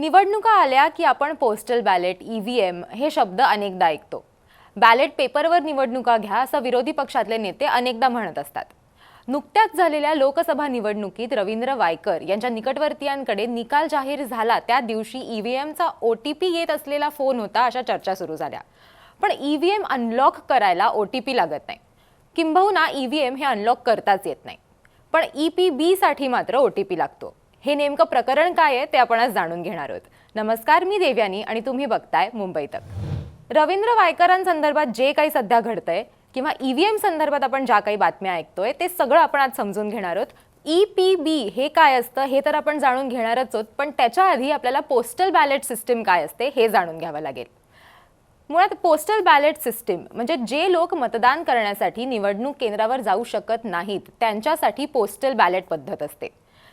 निवडणुका आल्या की आपण postal ballot E V M हे शब्द अनेकदा ऐकतो. बॅलेट पेपरवर निवडणुका घ्या असं विरोधी पक्षातले नेते अनेकदा म्हणत असतात. नुकत्याच झालेल्या लोकसभा निवडणुकीत रवींद्र वायकर यांच्या निकटवर्तीयांकडे निकाल जाहीर झाला. त्या दिवशी ई व्ही एमचा ओ टी पी येत असलेला फोन होता अशा चर्चा सुरू झाल्या. पण ई व्ही एम अनलॉक करायला ओ टी पी लागत नाही. किंबहुना ई व्ही एम हे अनलॉक करताच येत नाही. पण ई पी बीसाठी मात्र ओ टी पी लागतो. हे नेमकं प्रकरण काय आहे ते आपण आज जाणून घेणार आहोत. नमस्कार मी देव्यानी आणि तुम्ही बघताय मुंबई तक. रवींद्र वायकरांसंदर्भात जे काही सध्या घडतंय किंवा ई व्ही एम संदर्भात आपण ज्या काही बातम्या ऐकतोय ते सगळं आपण आज समजून घेणार आहोत. ई पी बी हे काय असतं हे तर आपण जाणून घेणारच आहोत पण त्याच्या आधी आपल्याला पोस्टल बॅलेट सिस्टीम काय असते हे जाणून घ्यावं लागेल. मुळात पोस्टल बॅलेट सिस्टीम म्हणजे जे लोक मतदान करण्यासाठी निवडणूक केंद्रावर जाऊ शकत नाहीत त्यांच्यासाठी पोस्टल बॅलेट पद्धत असते.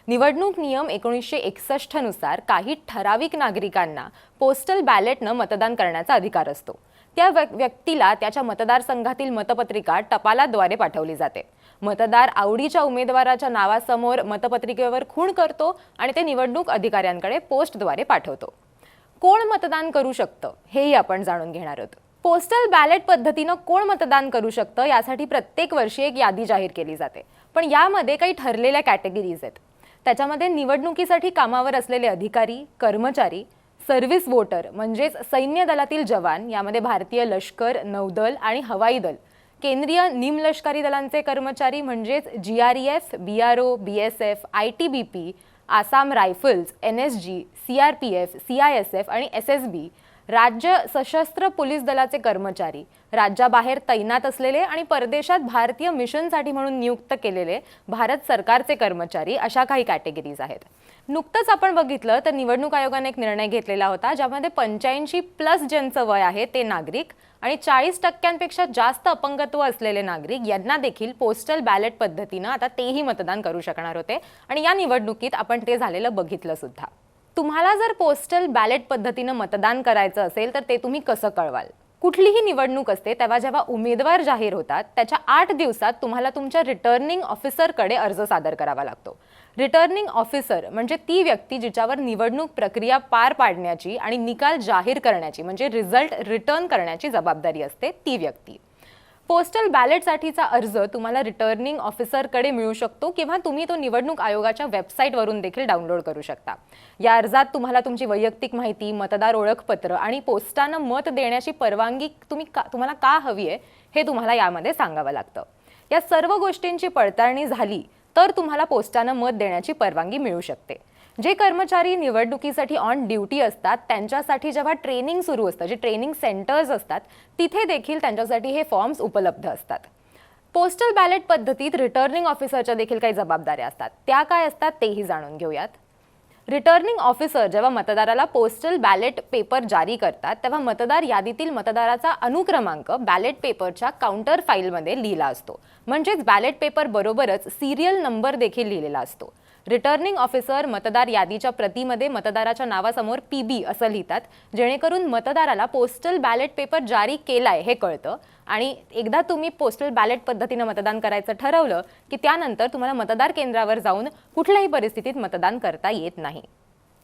निवडणूक नियम एकोणीसशे एकसष्टनुसार काही ठराविक नागरिकांना पोस्टल बॅलेटनं मतदान करण्याचा अधिकार असतो. त्या व्यक्तीला त्याच्या मतदारसंघातील मतपत्रिका टपालाद्वारे पाठवली जाते. मतदार आवडीच्या उमेदवाराच्या नावासमोर मतपत्रिकेवर खूण करतो आणि ते निवडणूक अधिकाऱ्यांकडे पोस्टद्वारे पाठवतो. कोण मतदान करू शकतं हेही आपण जाणून घेणार आहोत. पोस्टल बॅलेट पद्धतीनं कोण मतदान करू शकतं यासाठी प्रत्येक वर्षी एक यादी जाहीर केली जाते. पण यामध्ये काही ठरलेल्या कॅटेगरीज आहेत. त्याच्यामध्ये निवडणुकीसाठी कामावर असलेले अधिकारी कर्मचारी सर्व्हिस वोटर म्हणजेच सैन्य दलातील जवान यामध्ये भारतीय लष्कर नौदल आणि हवाई दल केंद्रीय निमलष्करी दलांचे कर्मचारी म्हणजेच G R E F B R O B S F I T B P Assam rifles N S G C R P F C I S F आणि एस एस बी राज्य सशस्त्र पोलीस दलाचे कर्मचारी राज्याबाहेर तैनात असलेले आणि परदेशात भारतीय मिशनसाठी म्हणून नियुक्त केलेले भारत सरकारचे कर्मचारी अशा काही कॅटेगरीज आहेत. नुकतंच आपण बघितलं तर निवडणूक आयोगाने एक निर्णय घेतलेला होता ज्यामध्ये पंच्याऐंशी प्लस ज्यांचं वय आहे ते नागरिक आणि चाळीस टक्क्यांपेक्षा जास्त अपंगत्व असलेले नागरिक यांना देखील पोस्टल बॅलेट पद्धतीनं आता तेही मतदान करू शकणार होते. आणि या निवडणुकीत आपण ते झालेलं बघितलं सुद्धा तुम्हाला जर पोस्टल बॅलेट पद्धतीनं मतदान करायचं असेल तर ते तुम्ही कसं कळवाल? कुठलीही निवडणूक असते तेव्हा जेव्हा उमेदवार जाहीर होतात त्याच्या आठ दिवसात तुम्हाला तुमच्या रिटर्निंग ऑफिसरकडे अर्ज सादर करावा लागतो. रिटर्निंग ऑफिसर म्हणजे ती व्यक्ती जिच्यावर निवडणूक प्रक्रिया पार पाडण्याची आणि निकाल जाहीर करण्याची म्हणजे रिझल्ट रिटर्न करण्याची जबाबदारी असते ती व्यक्ती. पोस्टल बॅलेटसाठीचा अर्ज तुम्हाला रिटर्निंग ऑफिसरकडे मिळू शकतो किंवा तुम्ही तो निवडणूक आयोगाच्या वेबसाईटवरून देखील डाउनलोड करू शकता. या अर्जात तुम्हाला तुमची वैयक्तिक माहिती मतदार ओळखपत्र आणि पोस्टानं मत देण्याची परवानगी तुम्ही का तुम्हाला का हवी आहे हे तुम्हाला यामध्ये सांगावं लागतं. या सर्व गोष्टींची पडताळणी झाली तर तुम्हाला पोस्टानं मत देण्याची परवानगी मिळू शकते. जे कर्मचारी निवडणुकीसाठी ऑन ड्युटी असतात त्यांच्यासाठी जेव्हा ट्रेनिंग सुरू असतं जे ट्रेनिंग सेंटर्स असतात तिथे देखील त्यांच्यासाठी हे फॉर्म्स उपलब्ध असतात. पोस्टल बॅलेट पद्धतीत रिटर्निंग ऑफिसरच्या देखील काही जबाबदाऱ्या असतात. त्या काय असतात तेही जाणून घेऊयात. रिटर्निंग ऑफिसर जेव्हा मतदाराला पोस्टल बॅलेट पेपर जारी करतात तेव्हा मतदार यादीतील मतदाराचा अनुक्रमांक बॅलेट पेपरच्या काउंटर फाईलमध्ये लिहिला असतो. म्हणजेच बॅलेट पेपर बरोबरच सिरियल नंबर देखील लिहिलेला असतो. रिटर्निंग ऑफिसर मतदार यादीच्या प्रतीमध्ये मतदाराच्या नावासमोर पी बी असं लिहितात जेणेकरून मतदाराला पोस्टल बॅलेट पेपर जारी केलाय हे कळतं. आणि एकदा तुम्ही पोस्टल बॅलेट पद्धतीनं मतदान करायचं ठरवलं की त्यानंतर तुम्हाला मतदार केंद्रावर जाऊन कुठल्याही परिस्थितीत मतदान करता येत नाही.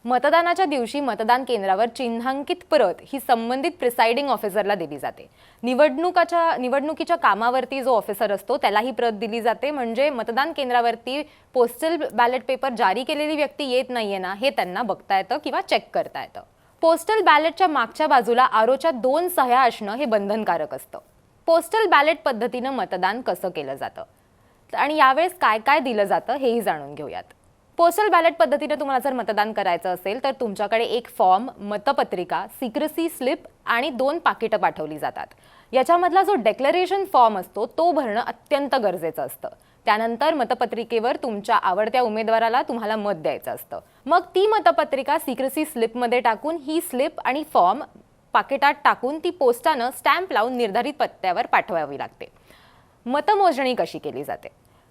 मतदानाच्या दिवशी मतदान केंद्रावर चिन्हांकित प्रत ही संबंधित प्रिसाइडिंग ऑफिसरला दिली जाते. निवडणुकाच्या निवडणुकीच्या कामावरती जो ऑफिसर असतो त्याला ही प्रत दिली जाते. म्हणजे मतदान केंद्रावरती पोस्टल बॅलेट पेपर जारी केलेली व्यक्ती येत नाहीये ना हे त्यांना बघता येतं किंवा चेक करता येतं. पोस्टल बॅलेटच्या मागच्या बाजूला आरोच्या दोन सह्या असणं हे बंधनकारक असतं. पोस्टल बॅलेट पद्धतीनं मतदान कसं केलं जातं? आणि यावेळेस काय काय दिलं जातं हेही जाणून घेऊयात. पोस्टल बॅलेट पद्धतीने तुम्हाला जर मतदान करायचं असेल तर तुमच्याकडे एक फॉर्म मतपत्रिका सिक्रेसी स्लिप आणि दोन पाकिटं पाठवली जातात. याच्यामधला जो डेक्लरेशन फॉर्म असतो तो भरणं अत्यंत गरजेचं असतं. त्यानंतर मतपत्रिकेवर तुमच्या आवडत्या उमेदवाराला तुम्हाला मत द्यायचं असतं. मग ती मतपत्रिका सिक्रेसी स्लिपमध्ये टाकून ही स्लिप आणि फॉर्म पाकिटात टाकून ती पोस्टानं स्टॅम्प लावून निर्धारित पत्त्यावर पाठवावी लागते. मतमोजणी कशी केली जाते?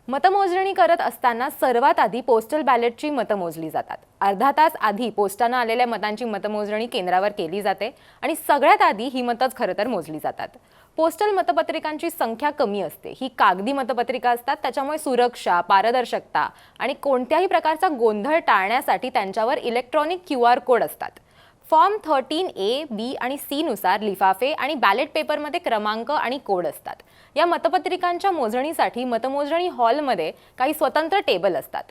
मतमोजणी करत असताना सर्वात आधी पोस्टल बॅलेटची मतं मोजली जातात. अर्धा तास आधी पोस्टानं आलेल्या मतांची मतमोजणी केंद्रावर केली जाते आणि सगळ्यात आधी ही मतंच खरं तर मोजली जातात. पोस्टल मतपत्रिकांची संख्या कमी असते. ही कागदी मतपत्रिका असतात. त्याच्यामुळे सुरक्षा पारदर्शकता आणि कोणत्याही प्रकारचा गोंधळ टाळण्यासाठी त्यांच्यावर इलेक्ट्रॉनिक क्यू आर कोड असतात. फॉर्म थर्टीन ए बी आणि सी नुसार लिफाफे आणि बॅलेट पेपरमध्ये क्रमांक आणि कोड असतात. या मतपत्रिकांच्या मोजणीसाठी मतमोजणी हॉलमध्ये काही स्वतंत्र टेबल असतात.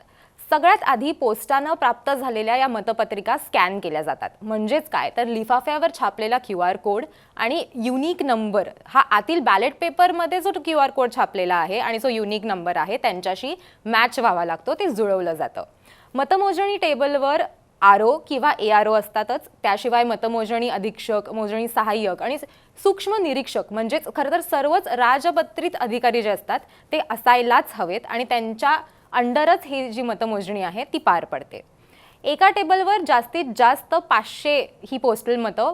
सगळ्यात आधी पोस्टानं प्राप्त झालेल्या या मतपत्रिका स्कॅन केल्या जातात. म्हणजेच काय? तर लिफाफ्यावर छापलेला क्यू आर कोड आणि युनिक नंबर. हा आतील बॅलेट पेपरमध्ये जो क्यू आर कोड छापलेला आहे आणि जो युनिक नंबर आहे त्यांच्याशी मॅच व्हावा लागतो ते जुळवलं जातं. मतमोजणी टेबलवर आर ओ किंवा ए आर ओ असतातच. त्याशिवाय मतमोजणी अधीक्षक मोजणी सहाय्यक आणि सूक्ष्म निरीक्षक म्हणजेच खरं तर सर्वच राजपत्रित अधिकारी जे असतात ते असायलाच हवेत आणि त्यांच्या अंडरच ही जी मतमोजणी आहे ती पार पडते. एका टेबलवर जास्तीत जास्त पाचशे ही पोस्टल मतं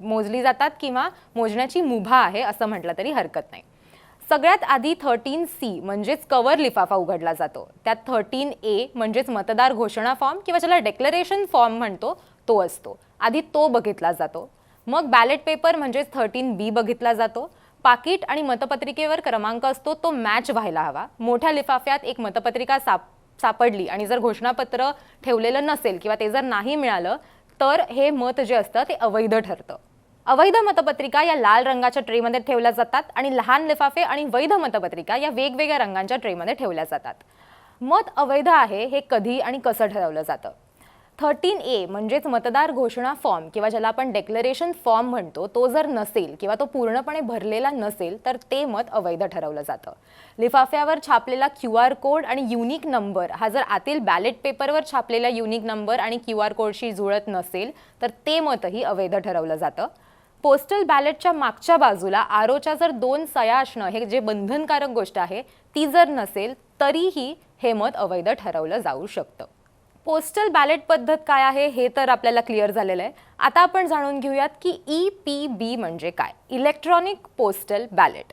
मोजली जातात किंवा मोजण्याची मुभा आहे असं म्हटलं तरी हरकत नाही. सगळ्यात आधी थर्टीन सी म्हणजेच कवर लिफाफा उघडला जातो. त्यात थर्टीन ए म्हणजेच मतदार घोषणा फॉर्म किंवा ज्याला डेक्लरेशन फॉर्म म्हणतो तो असतो. आधी तो बघितला जातो. मग बॅलेट पेपर म्हणजेच थर्टीन बी बघितला जातो. पाकिट आणि मतपत्रिकेवर क्रमांक असतो तो मॅच व्हायला हवा. मोठ्या लिफाफ्यात एक मतपत्रिका साप सापडली आणि जर घोषणापत्र ठेवलेलं नसेल किंवा ते जर नाही मिळालं तर हे मत जे असतं ते अवैध ठरतं. अवैध मतपत्रिका या लाल रंगाच्या ट्रेमध्ये ठेवल्या जातात आणि लहान लिफाफे आणि वैध मतपत्रिका या वेगवेगळ्या रंगांच्या ट्रेमध्ये ठेवल्या जातात. मत अवैध आहे हे कधी आणि कसं ठरवलं जातं? थर्टीन ए म्हणजेच मतदार घोषणा फॉर्म किंवा ज्याला आपण डेक्लरेशन फॉर्म म्हणतो तो जर नसेल किंवा तो पूर्णपणे भरलेला नसेल तर ते मत अवैध ठरवलं जातं. लिफाफ्यावर छापलेला क्यू आर कोड आणि युनिक नंबर हा जर आतील बॅलेट पेपरवर छापलेला युनिक नंबर आणि क्यू आर कोडशी जुळत नसेल तर ते मतही अवैध ठरवलं जातं. पोस्टल बॅलेटच्या मागच्या बाजूला आरोच्या जर दोन सया असणं हे जे बंधनकारक गोष्ट आहे ती जर नसेल तरीही हे मत अवैध ठरवलं जाऊ शकतं. पोस्टल बॅलेट पद्धत काय आहे हे तर आपल्याला क्लिअर झालेलं आहे. आता आपण जाणून घेऊयात की ई पी बी म्हणजे काय? Electronic postal ballot.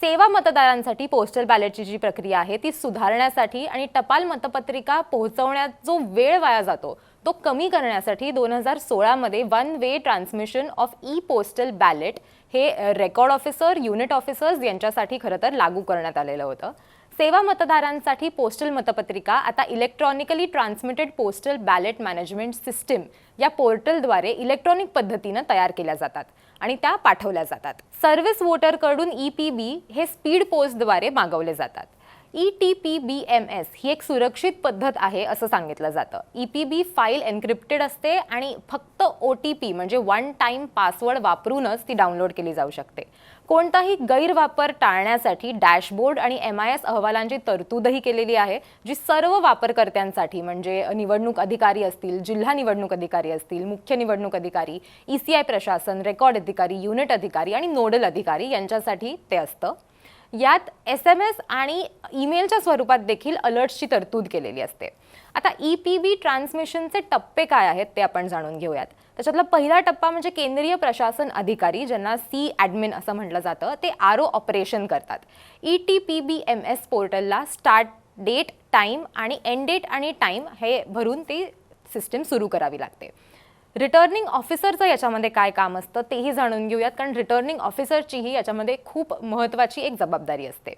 सेवा मतदारांसाठी पोस्टल बॅलेटची जी प्रक्रिया आहे ती सुधारण्यासाठी आणि टपाल मतपत्रिका पोहोचवण्यात जो वेळ वाया जातो तो कमी करण्यासाठी दोन हजार सोळामध्ये one way transmission of E postal ballot हे रेकॉर्ड ऑफिसर युनिट ऑफिसर्स यांच्यासाठी खरं तर लागू करण्यात आलेलं होतं. सेवा मतदारांसाठी पोस्टल मतपत्रिका आता electronically transmitted postal ballot management system या पोर्टलद्वारे इलेक्ट्रॉनिक पद्धतीनं तयार केल्या जातात आणि त्या पाठवल्या जातात. सर्व्हिस वोटरकडून ई पी बी हे स्पीड पोस्टद्वारे मागवले जातात. E T P B M S ही एक सुरक्षित पद्धत आहे असं सांगितलं जातं. E P B file encrypted असते आणि फक्त ओ टी पी म्हणजे वन टाईम पासवर्ड वापरूनच ती डाउनलोड केली जाऊ शकते. कोणताही गैरवापर टाळण्यासाठी डॅशबोर्ड आणि एम आय एस अहवालांची तरतूदही केलेली आहे जी सर्व वापरकर्त्यांसाठी म्हणजे निवडणूक अधिकारी असतील जिल्हा निवडणूक अधिकारी असतील मुख्य निवडणूक अधिकारी ई सी आय प्रशासन रेकॉर्ड अधिकारी युनिट अधिकारी आणि नोडल अधिकारी यांच्यासाठी ते असतं. यात एस एम एस आणि ईमेलच्या स्वरूपात देखील अलर्ट्सची तरतूद केलेली असते. आता ई पी बी ट्रान्समिशनचे टप्पे काय आहेत ते आपण जाणून घेऊयात. त्याच्यातला पहिला टप्पा म्हणजे केंद्रीय प्रशासन अधिकारी ज्यांना सी ॲडमिन असं म्हटलं जातं ते आर ओ ऑपरेशन करतात. E T P B M S पोर्टलला स्टार्ट डेट टाईम आणि एंड डेट आणि टाईम हे भरून ती सिस्टीम सुरू करावी लागते. रिटर्निंग ऑफिसरचं याच्यामध्ये काय काम असतं तेही जाणून घेऊयात. कारण रिटर्निंग ऑफिसरचीही याच्यामध्ये खूप महत्त्वाची एक जबाबदारी असते.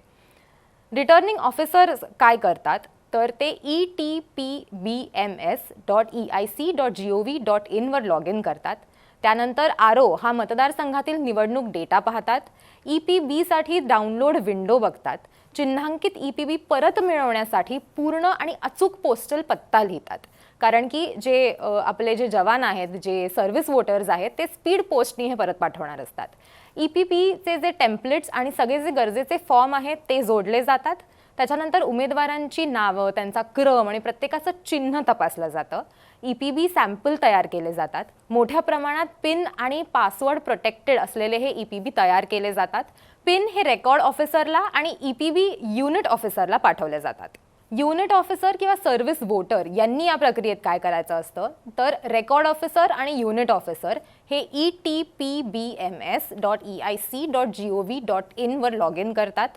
रिटर्निंग ऑफिसर काय करतात तर ते E T P B M S dot E I C dot G O V dot इनवर log in करतात. त्यानंतर आर ओ हा मतदारसंघातील निवडणूक डेटा पाहतात. ई पी बीसाठी डाउनलोड विंडो बघतात. चिन्हांकित ई पी बी परत मिळवण्यासाठी पूर्ण आणि अचूक पोस्टल पत्ता लिहितात. कारण की जे आपले जे जवान आहेत जे सर्व्हिस वोटर्स आहेत ते स्पीड पोस्टनी हे परत पाठवणार असतात. ई पी पीचे जे टेम्पलेट्स आणि सगळे जे गरजेचे फॉर्म आहेत ते जोडले जातात. त्याच्यानंतर उमेदवारांची नावं त्यांचा क्रम आणि प्रत्येकाचं चिन्ह तपासलं जातं. ई पी बी सॅम्पल तयार केले जातात. मोठ्या प्रमाणात पिन आणि पासवर्ड प्रोटेक्टेड असलेले हे ई पी बी तयार केले जातात. पिन हे रेकॉर्ड ऑफिसरला आणि ई पी बी युनिट ऑफिसरला पाठवले जातात. युनिट ऑफिसर किंवा सर्व्हिस वोटर यांनी या प्रक्रियेत काय करायचं असतं? तर रेकॉर्ड ऑफिसर आणि युनिट ऑफिसर हे E T P B M S dot E I C dot G O V dot इनवर log in करतात.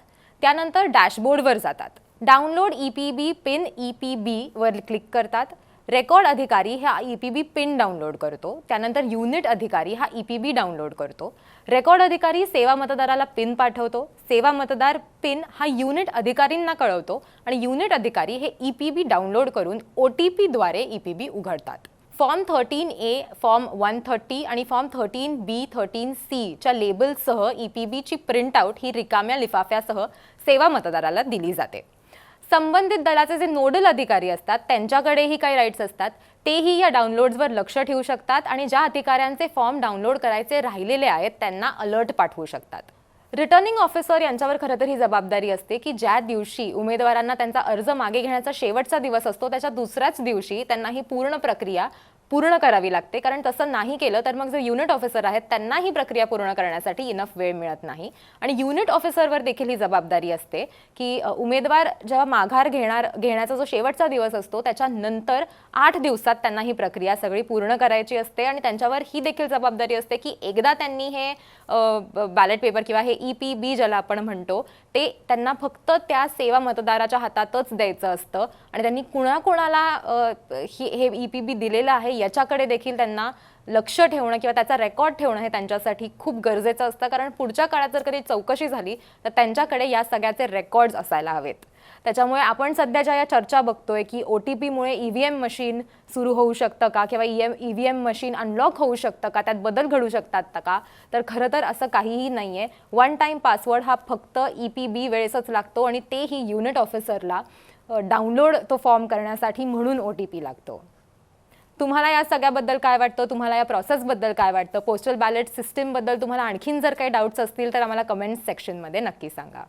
त्यानंतर डॅशबोर्डवर जातात. Download E P B pin E P beaver click करतात. रेकॉर्ड अधिकारी हा E P B pin download करतो. त्यानंतर unit अधिकारी हा ई पी बी डाउनलोड करतो. रेकॉर्ड अधिकारी सेवा मतदाराला पिन पाठवतो. सेवा मतदार पिन हा युनिट अधिकारींना कळवतो आणि युनिट अधिकारी हे ई पी बी डाउनलोड करून ओ टी पीद्वारे ई पी बी उघडतात. Form thirteen A form one thirty आणि फॉर्म थर्टीन बी थर्टीन सीच्या लेबलसह ई पी बीची प्रिंटआउट ही रिकाम्या लिफाफ्यासह सेवा मतदाराला दिली जाते. संबंधित दलाचे जे नोडल अधिकारी असतात त्यांच्याकडेही काही राईट्स असतात. तेही या डाउनलोड्सवर लक्ष ठेवू शकतात आणि ज्या अधिकाऱ्यांचे फॉर्म डाउनलोड करायचे राहिलेले आहेत त्यांना अलर्ट पाठवू शकतात. रिटर्निंग ऑफिसर यांच्यावर खरं तर ही जबाबदारी असते की ज्या दिवशी उमेदवारांना त्यांचा अर्ज मागे घेण्याचा शेवटचा दिवस असतो त्याच्या दुसऱ्याच दिवशी त्यांना ही पूर्ण प्रक्रिया पूर्ण करावी लागते. कारण तसं नाही केलं तर मग जे युनिट ऑफिसर आहेत त्यांना ही प्रक्रिया पूर्ण करण्यासाठी इनफ वेळ मिळत नाही. आणि युनिट ऑफिसरवर देखील ही जबाबदारी असते की उमेदवार जेव्हा माघार घेणार घेण्याचा जो शेवटचा दिवस असतो त्याच्यानंतर आठ दिवसात त्यांना ही प्रक्रिया सगळी पूर्ण करायची असते. आणि त्यांच्यावर ही देखील जबाबदारी असते की एकदा त्यांनी हे बॅलेट पेपर किंवा हे ई पी बी ज्याला आपण म्हणतो ते त्यांना फक्त त्या सेवा मतदाराच्या हातातच द्यायचं असतं. आणि त्यांनी कुणाकुणाला हे ई पी बी दिलेलं आहे याच्याकडे देखील त्यांना लक्ष ठेवणं किंवा त्याचा रेकॉर्ड ठेवणं हे त्यांच्यासाठी खूप गरजेचं असतं. कारण पुढच्या काळात जर कधी चौकशी झाली तर त्यांच्याकडे या सगळ्याचे रेकॉर्ड्स असायला हवेत. त्याच्यामुळे आपण सध्याच्या या चर्चा बघतोय की ओ टी पीमुळे ई व्ही एम मशीन सुरू होऊ शकतं का? किंवा E M E V M machine unlock होऊ शकतं का? त्यात बदल घडू शकतात का? तर खरं तर असं काहीही नाही आहे वन टाईम पासवर्ड हा फक्त ई पी बी वेळेसच लागतो आणि तेही युनिट ऑफिसरला डाउनलोड तो फॉर्म करण्यासाठी म्हणून ओ टी पी लागतो. तुम्हाला या सगळ्याबद्दल काय वाटतं? तुम्हाला या प्रोसेसबद्दल काय वाटतं? पोस्टल बॅलेट सिस्टीमबद्दल तुम्हाला आणखीन जर काही डाऊट्स असतील तर आम्हाला कमेंट सेक्शनमध्ये नक्की सांगा.